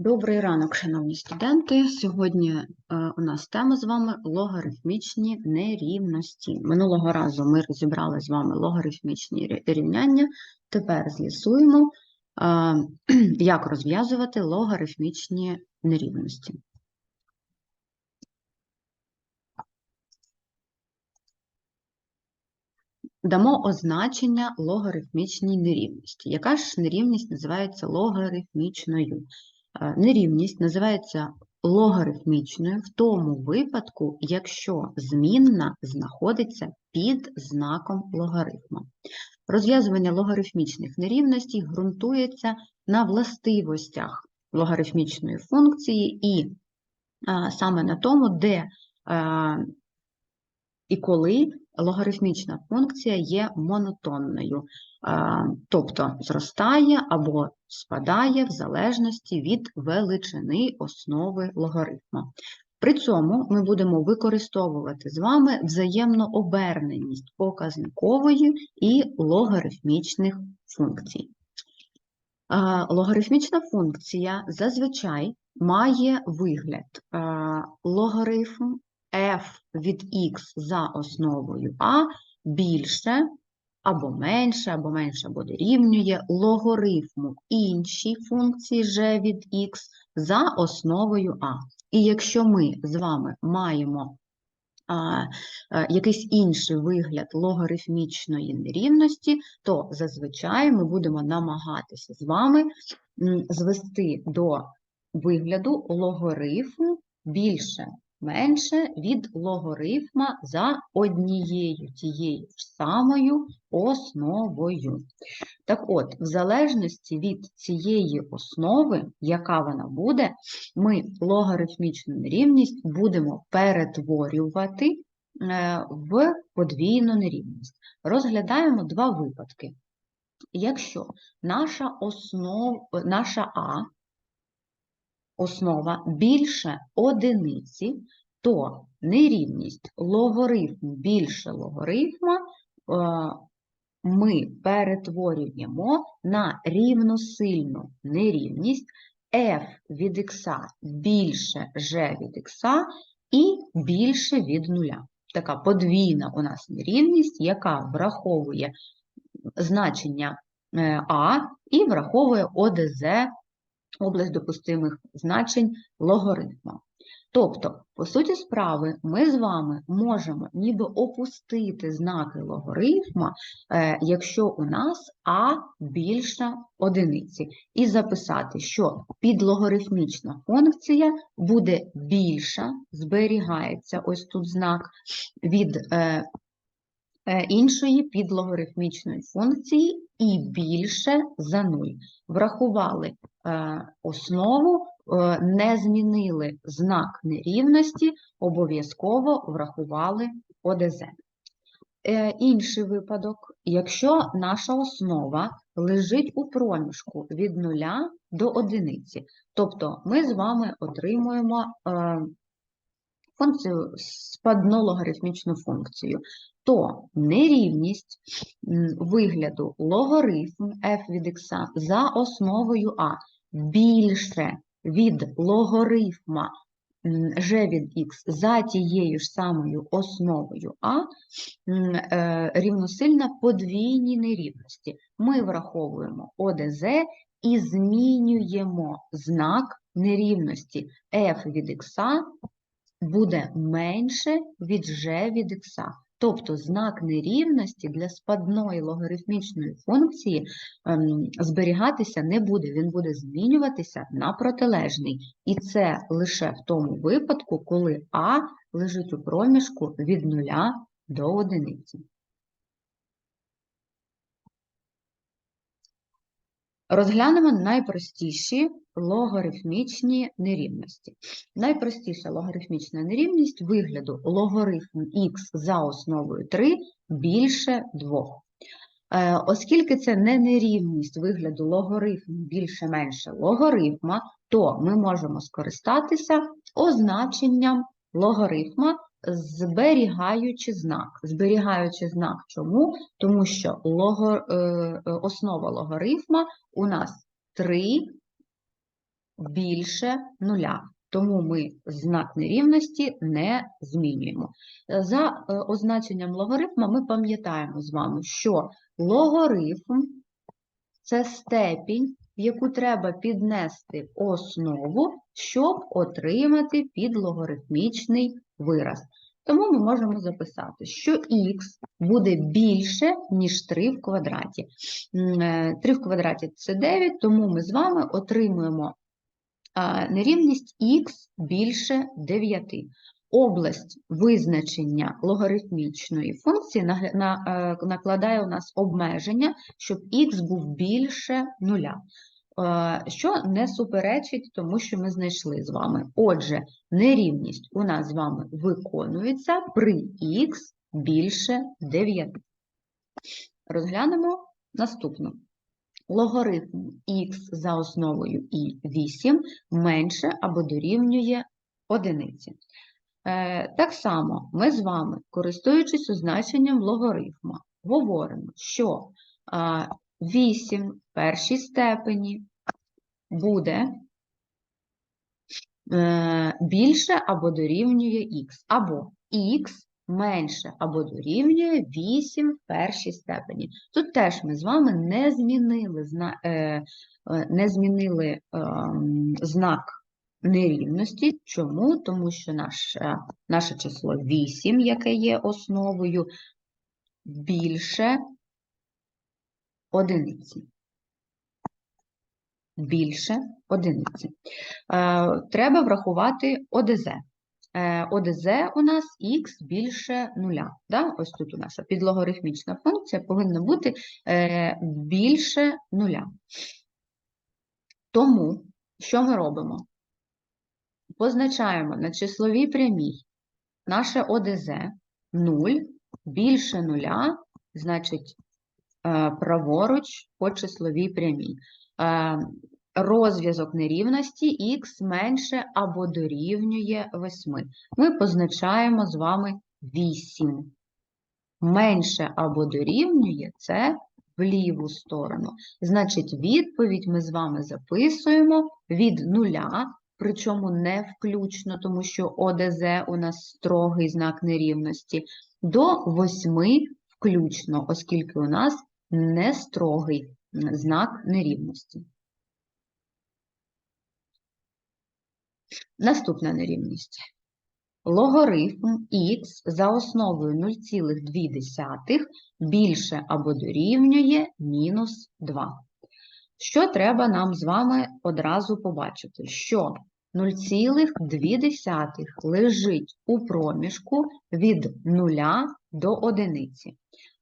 Добрий ранок, шановні студенти. Сьогодні е, у нас тема з вами логарифмічні нерівності. Минулого разу ми розібрали з вами логарифмічні рі- рівняння. Тепер з'ясуємо, е, як розв'язувати логарифмічні нерівності. Дамо означення логарифмічній нерівності. Яка ж нерівність називається логарифмічною? Нерівність називається логарифмічною в тому випадку, якщо змінна знаходиться під знаком логарифма. Розв'язування логарифмічних нерівностей ґрунтується на властивостях логарифмічної функції і саме на тому, де і коли логарифмічна функція є монотонною, тобто зростає або спадає в залежності від величини основи логарифма. При цьому ми будемо використовувати з вами взаємну оберненість показникової і логарифмічних функцій. Логарифмічна функція зазвичай має вигляд логарифм f від x за основою a більше або менше, або менше або дорівнює логарифму іншій функції g від x за основою a. І якщо ми з вами маємо а, е, якийсь інший вигляд логарифмічної нерівності, то зазвичай ми будемо намагатися з вами звести до вигляду логарифм більше менше від логарифма за однією тією ж самою основою. Так от, в залежності від цієї основи, яка вона буде, ми логарифмічну нерівність будемо перетворювати е, в подвійну нерівність. Розглядаємо два випадки. Якщо наша, основ, наша А основа більше одиниці, то нерівність логарифм більше логарифма е, ми перетворюємо на рівносильну нерівність f від x більше g від x і більше від нуля. Така подвійна у нас нерівність, яка враховує значення е, а і враховує ОДЗ область допустимих значень логарифма. Тобто, по суті справи, ми з вами можемо ніби опустити знаки логарифма, е, якщо у нас а більше одиниці, і записати, що підлогарифмічна функція буде більша, зберігається ось тут знак від е, е, іншої підлогарифмічної функції і більше за 0. Врахували основу, не змінили знак нерівності, обов'язково врахували ОДЗ. Е, Інший випадок, якщо наша основа лежить у проміжку від 0 до 1, тобто ми з вами отримуємо е, функцію спадну логарифмічну функцію, то нерівність вигляду логарифм f від x за основою а більше від логарифма g від x за тією ж самою основою а е, рівносильна подвійній нерівності. Ми враховуємо ОДЗ і змінюємо знак нерівності f від x буде менше від g від x. Тобто знак нерівності для спадної логарифмічної функції ем, зберігатися не буде, він буде змінюватися на протилежний. І це лише в тому випадку, коли а лежить у проміжку від 0 до 1. Розглянемо найпростіші логарифмічні нерівності. Найпростіша логарифмічна нерівність вигляду логарифм х за основою 3 більше 2. Е, Оскільки це не нерівність вигляду логарифм більше-менше логарифма, то ми можемо скористатися означенням логарифма, зберігаючи знак. Зберігаючи знак чому? Тому що лого, е, е, основа логарифма у нас 3 більше нуля. Тому ми знак нерівності не змінюємо. За е, означенням логарифма ми пам'ятаємо з вами, що логарифм це степінь, яку треба піднести основу, щоб отримати підлогарифмічний вираз. Тому ми можемо записати, що х буде більше, ніж 3 в квадраті. Е, 3 в квадраті це 9, тому ми з вами отримуємо нерівність х більше 9. Область визначення логарифмічної функції е, накладає у нас обмеження, щоб х був більше нуля, Е, що не суперечить тому, що ми знайшли з вами. Отже, нерівність у нас з вами виконується при х більше 9. Розглянемо наступну. Логарифм х за основою і 8 менше або дорівнює одиниці. Е, Так само ми з вами, користуючись означенням логарифма, говоримо, що 8 в першій степені буде е, більше або дорівнює х, або х менше або дорівнює 8 в першій степені. Тут теж ми з вами не змінили, е, не змінили ем, знак нерівності. Чому? Тому що наше, наше число 8, яке є основою, більше одиниці. Більше одиниці. Е, Треба врахувати ОДЗ. Е, ОДЗ у нас х більше нуля. Да? Ось тут у наша підлогарифмічна функція повинна бути е, більше нуля. Тому, що ми робимо? Позначаємо на числовій прямій наше ОДЗ 0 більше нуля, значить, е, праворуч по числовій прямій. Е, Розв'язок нерівності х менше або дорівнює 8. Ми позначаємо з вами 8. Менше або дорівнює це в ліву сторону. Значить, відповідь ми з вами записуємо від нуля, причому не включно, тому що ОДЗ у нас строгий знак нерівності, до 8 включно, оскільки у нас не строгий знак нерівності. Наступна нерівність. Логарифм х за основою 0,2 більше або дорівнює мінус 2. Що треба нам з вами одразу побачити? Що 0,2 лежить у проміжку від 0 до 1.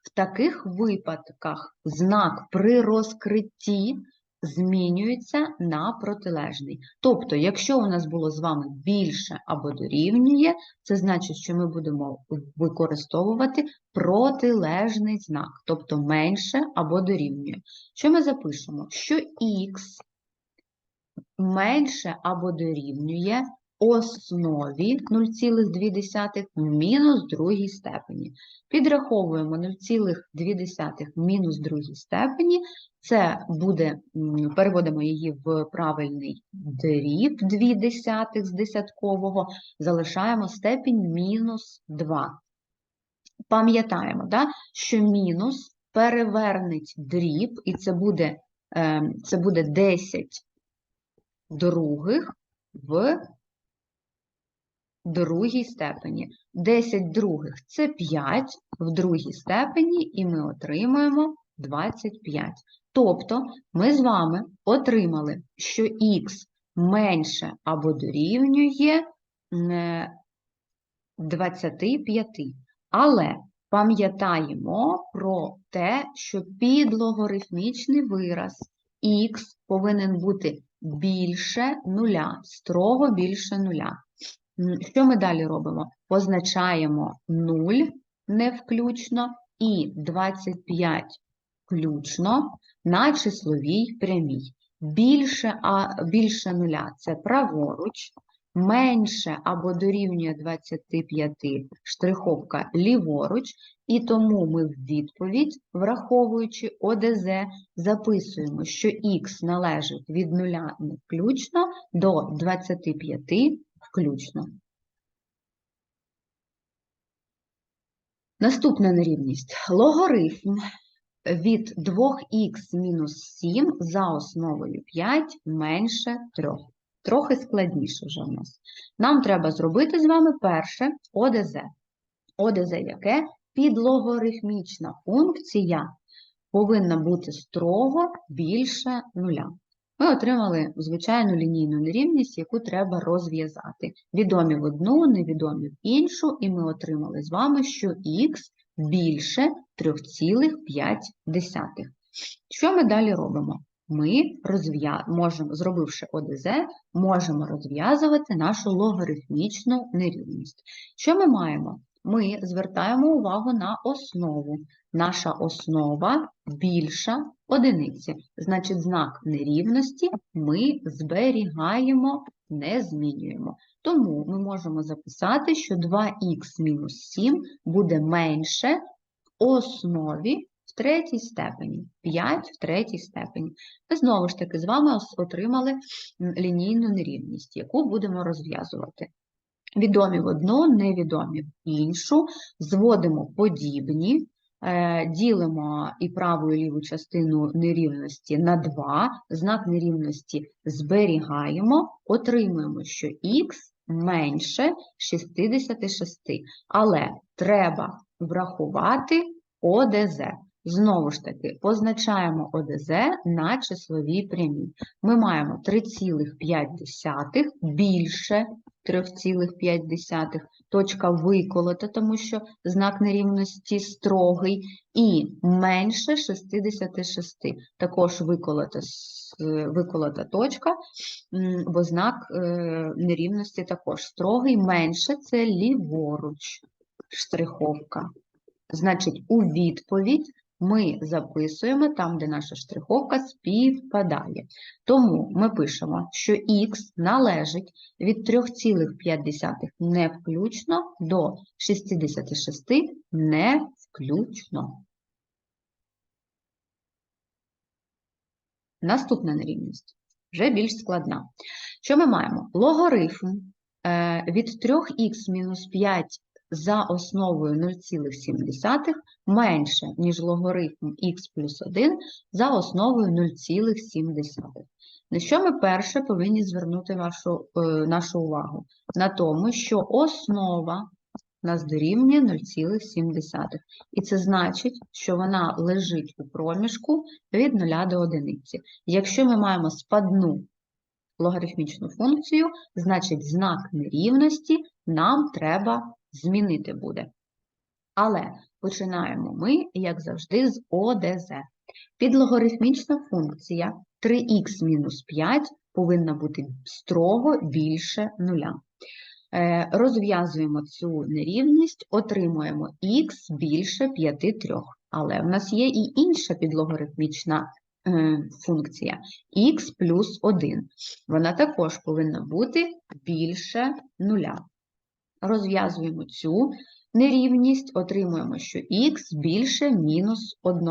В таких випадках знак при розкритті змінюється на протилежний. Тобто, якщо у нас було з вами більше або дорівнює, це значить, що ми будемо використовувати протилежний знак, тобто менше або дорівнює. Що ми запишемо? Що х менше або дорівнює основі 0,2 в мінус другій степені. Підраховуємо 0,2 мінус другій степені, це буде, переводимо її в правильний дріб 2 десятих з десяткового, залишаємо степінь мінус 2. Пам'ятаємо, да, що мінус перевернеть дріб, і це буде, е, це буде 10 других в другій степені. 10 других – це 5 в другій степені, і ми отримаємо 25. Тобто ми з вами отримали, що х менше або дорівнює е, 25. Але пам'ятаємо про те, що підлогарифмічний вираз х повинен бути більше нуля, строго більше нуля. Що ми далі робимо? Позначаємо 0 не включно і 25 включно на числовій прямій. Більше, а, більше нуля – це праворуч, менше або дорівнює 25 штриховка ліворуч, і тому ми в відповідь, враховуючи ОДЗ, записуємо, що х належить від 0 не включно до 25 включно. Наступна нерівність. Логарифм від 2х мінус 7 за основою 5 менше 3. Трохи складніше вже в нас. Нам треба зробити з вами перше ОДЗ. ОДЗ яке? Підлогарифмічна функція повинна бути строго більше нуля. Ми отримали звичайну лінійну нерівність, яку треба розв'язати. Відомі в одну, невідомі в іншу, і ми отримали з вами, що х більше 3,5. Що ми далі робимо? Ми можемо, зробивши ОДЗ, можемо розв'язувати нашу логарифмічну нерівність. Що ми маємо? Ми звертаємо увагу на основу. Наша основа більша одиниці. Значить, знак нерівності ми зберігаємо, не змінюємо. Тому ми можемо записати, що 2х мінус 7 буде менше в основі третій степені, 5 в третій степені. Ми знову ж таки з вами отримали лінійну нерівність, яку будемо розв'язувати. Відомі в одну, невідомі в іншу, зводимо подібні, е, ділимо і праву і ліву частину нерівності на 2, знак нерівності зберігаємо, отримуємо, що х менше 66, але треба врахувати ОДЗ. Знову ж таки, позначаємо ОДЗ на числовій прямій. Ми маємо 3,5 більше 3,5, точка виколота, тому що знак нерівності строгий, і менше 66. Також виколота, виколота точка, бо знак е, нерівності також строгий, менше це ліворуч штриховка. Значить, у відповідь ми записуємо там, де наша штриховка співпадає. Тому ми пишемо, що х належить від 3,5 не включно до 66 не включно. Наступна нерівність вже більш складна. Що ми маємо? Логарифм е, від 3х мінус 5 за основою 0,7 менше, ніж логарифм х плюс 1 за основою 0,7. На що ми перше повинні звернути вашу, е, нашу увагу? На тому, що основа у нас дорівнює 0,7. І це значить, що вона лежить у проміжку від 0 до 1. Якщо ми маємо спадну логарифмічну функцію, значить знак нерівності нам треба змінити буде. Але починаємо ми, як завжди, з ОДЗ. Підлогарифмічна функція 3х-5 повинна бути строго більше нуля. Е, розв'язуємо цю нерівність, отримуємо х більше 5 3. Але в нас є і інша підлогарифмічна е, функція х плюс 1. Вона також повинна бути більше нуля. Розв'язуємо цю нерівність, отримуємо, що х більше мінус 1.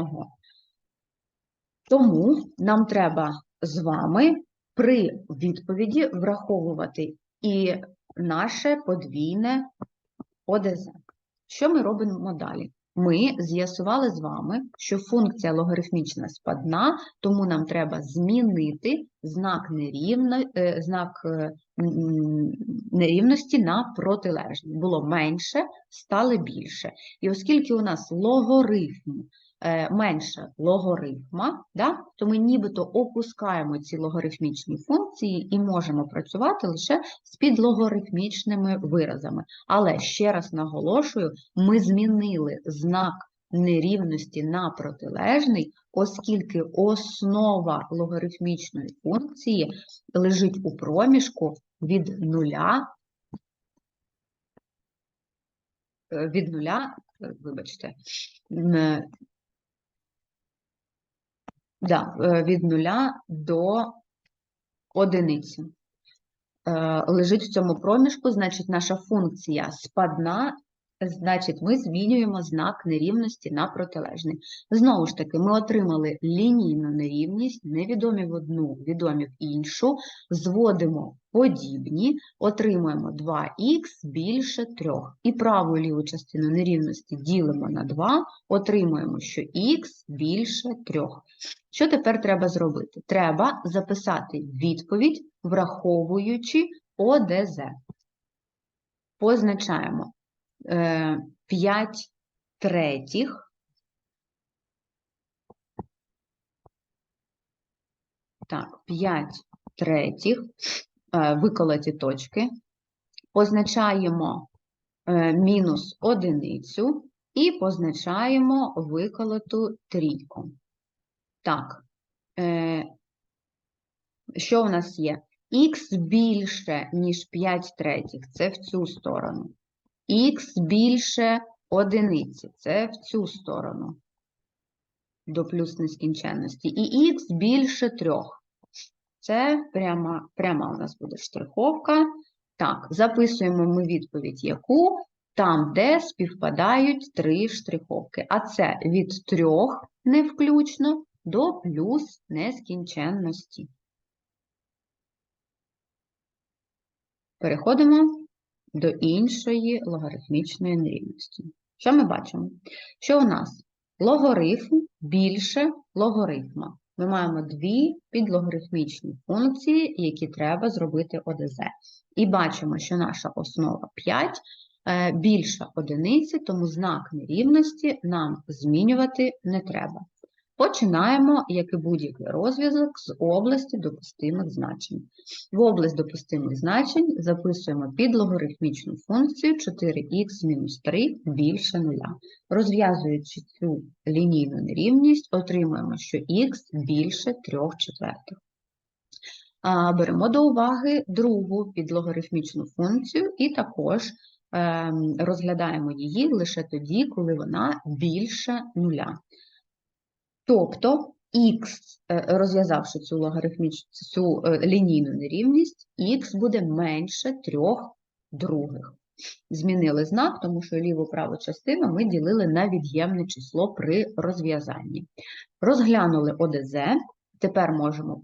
Тому нам треба з вами при відповіді враховувати і наше подвійне ОДЗ. Що ми робимо далі? Ми з'ясували з вами, що функція логарифмічна спадна, тому нам треба змінити знак, нерівно, е, знак е, нерівності на протилежний. Було менше, стало більше. І оскільки у нас логарифм менше логарифма, да, то ми нібито опускаємо ці логарифмічні функції і можемо працювати лише з підлогарифмічними виразами. Але ще раз наголошую, ми змінили знак нерівності на протилежний, оскільки основа логарифмічної функції лежить у проміжку від нуля. Е, від нуля, е, вибачте, да, е, від нуля до одиниці. е, лежить в цьому проміжку, значить наша функція спадна, значить ми змінюємо знак нерівності на протилежний. Знову ж таки, ми отримали лінійну нерівність, невідомі в одну, відомі в іншу, зводимо подібні, отримуємо 2х більше 3. І праву і ліву частину нерівності ділимо на 2, отримуємо, що х більше 3. Що тепер треба зробити? Треба записати відповідь, враховуючи ОДЗ. Позначаємо е, 5 третіх. Так, 5 третіх, е, виколоті точки. Позначаємо е, мінус одиницю і позначаємо виколоту трійку. Так, е, що у нас є? Х більше, ніж 5 третіх, це в цю сторону. Х більше одиниці, це в цю сторону. До плюс нескінченності. І х більше 3. Це пряма, пряма у нас буде штриховка. Так, записуємо ми відповідь яку? Там, де співпадають три штриховки. А це від трьох не включно до плюс нескінченності. Переходимо до іншої логарифмічної нерівності. Що ми бачимо? Що у нас логарифм більше логарифма. Ми маємо дві підлогарифмічні функції, які треба зробити ОДЗ. І бачимо, що наша основа 5 е, більша одиниці, тому знак нерівності нам змінювати не треба. Починаємо, як і будь-який розв'язок, з області допустимих значень. В область допустимих значень записуємо підлогарифмічну функцію 4х-3 більше 0. Розв'язуючи цю лінійну нерівність, отримуємо, що х більше 3 четвертих. Беремо до уваги другу підлогарифмічну функцію і також ем, розглядаємо її лише тоді, коли вона більше нуля. Тобто х, розв'язавши цю логарифмічну цю е, лінійну нерівність, х буде менше трьох других. Змінили знак, тому що ліву праву частину ми ділили на від'ємне число при розв'язанні. Розглянули ОДЗ, тепер можемо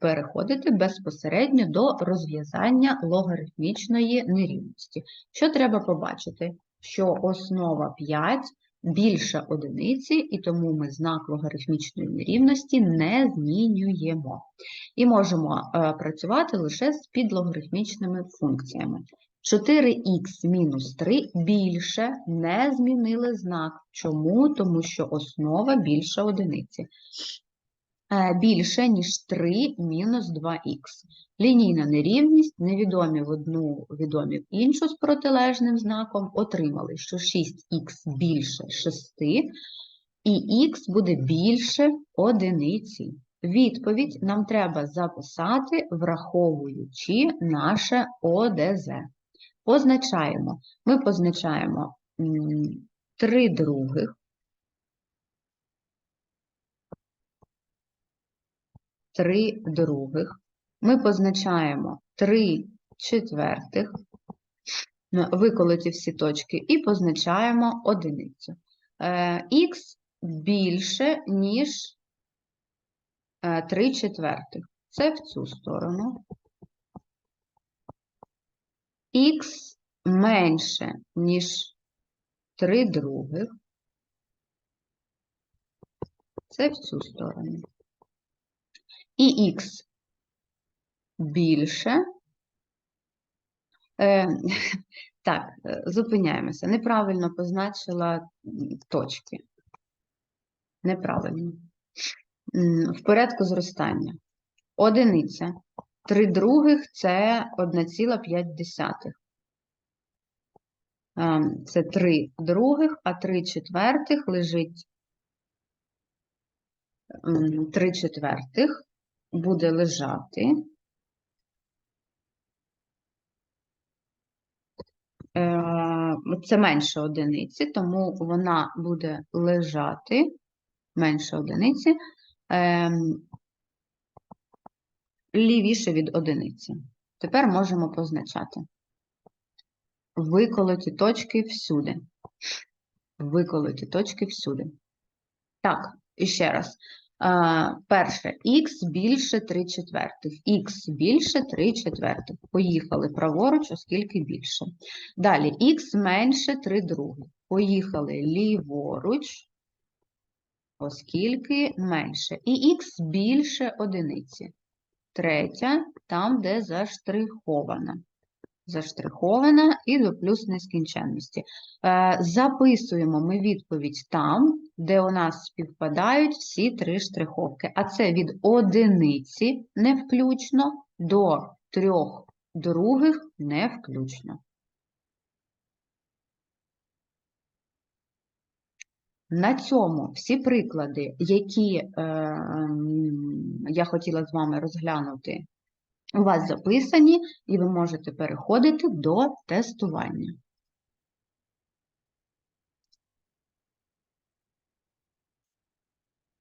переходити безпосередньо до розв'язання логарифмічної нерівності. Що треба побачити? Що основа 5 більше одиниці, і тому ми знак логарифмічної нерівності не змінюємо. І можемо е, працювати лише з підлогарифмічними функціями. 4х мінус 3 більше не змінили знак. Чому? Тому що основа більше одиниці. Е, більше, ніж 3 мінус 2х. Лінійна нерівність, невідомі в одну, відомі в іншу з протилежним знаком, отримали, що 6х більше 6, і х буде більше одиниці. Відповідь нам треба записати, враховуючи наше ОДЗ. Позначаємо. Ми позначаємо 3 других. 3 других. Ми позначаємо 3 четвертих, виколоті всі точки, і позначаємо одиницю. Х більше, ніж 3 четвертих. Це в цю сторону. Х менше, ніж 3 других. Це в цю сторону. І х більше. Е, Так, е, зупиняємося. Неправильно позначила точки. Неправильно. В порядку зростання. Одиниця. Три других це 1,5. Ем, це три других, а три четвертих лежить три четвертих буде лежати. Е, це менше одиниці, тому вона буде лежати менше одиниці, ем, лівіше від одиниці. Тепер можемо позначати. Виколоті точки всюди. Виколоті точки всюди. Так, і ще раз. Перше, х більше 3 четвертих. Х більше 3 четвертих. Поїхали праворуч, оскільки більше. Далі, х менше 3 других. Поїхали ліворуч, оскільки менше. І х більше одиниці. Третя, там, де заштрихована. Заштрихована і до плюс нескінченності. Е, Записуємо ми відповідь там, де у нас співпадають всі три штриховки. А це від одиниці не включно до трьох других не включно. На цьому всі приклади, які е, я хотіла з вами розглянути, у вас записані, і ви можете переходити до тестування.